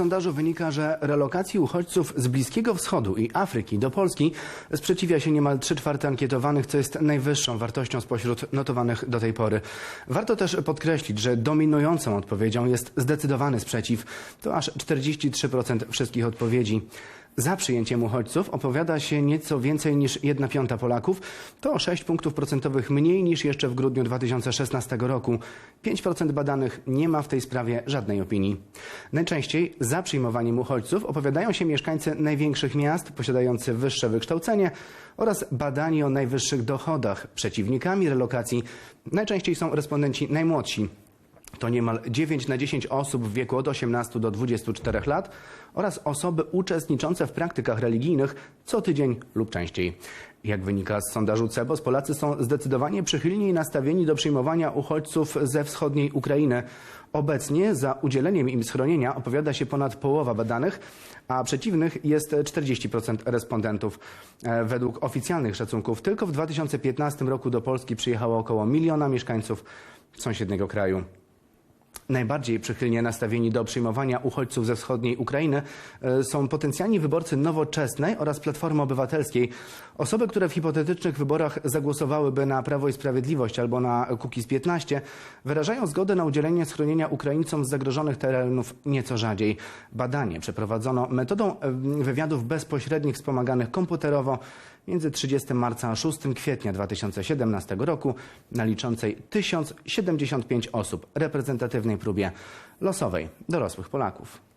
sondażu wynika, że relokacji uchodźców z Bliskiego Wschodu i Afryki do Polski sprzeciwia się niemal 3 czwarte ankietowanych, co jest najwyższą wartością spośród notowanych do tej pory. Warto też podkreślić, że dominującą odpowiedzią jest zdecydowany sprzeciw. To aż 43% wszystkich odpowiedzi. Za przyjęciem uchodźców opowiada się nieco więcej niż 1 piąta Polaków. To o 6 punktów procentowych mniej niż jeszcze w grudniu 2016 roku. 5% badanych nie ma w tej sprawie żadnej opinii. Najczęściej za przyjmowaniem uchodźców opowiadają się mieszkańcy największych miast posiadający wyższe wykształcenie oraz badani o najwyższych dochodach. Przeciwnikami relokacji najczęściej są respondenci najmłodsi. To niemal 9 na 10 osób w wieku od 18 do 24 lat oraz osoby uczestniczące w praktykach religijnych co tydzień lub częściej. Jak wynika z sondażu CEBOS, Polacy są zdecydowanie przychylniej nastawieni do przyjmowania uchodźców ze wschodniej Ukrainy. Obecnie za udzieleniem im schronienia opowiada się ponad połowa badanych, a przeciwnych jest 40% respondentów. E, Według oficjalnych szacunków tylko w 2015 roku do Polski przyjechało około miliona mieszkańców sąsiedniego kraju. Najbardziej przychylnie nastawieni do przyjmowania uchodźców ze wschodniej Ukrainy e, są potencjalni wyborcy Nowoczesnej oraz Platformy Obywatelskiej. Osoby, które w hipotetycznych wyborach zagłosowałyby na Prawo i Sprawiedliwość albo na Kukiz 15, wyrażają zgodę na udzielenie schronienia Ukraińcom z zagrożonych terenów nieco rzadziej. Badanie przeprowadzono metodą e, wywiadów bezpośrednich wspomaganych komputerowo między 30 marca a 6 kwietnia 2017 roku na liczącej 1075 osób reprezentatywnej próbie losowej dorosłych Polaków.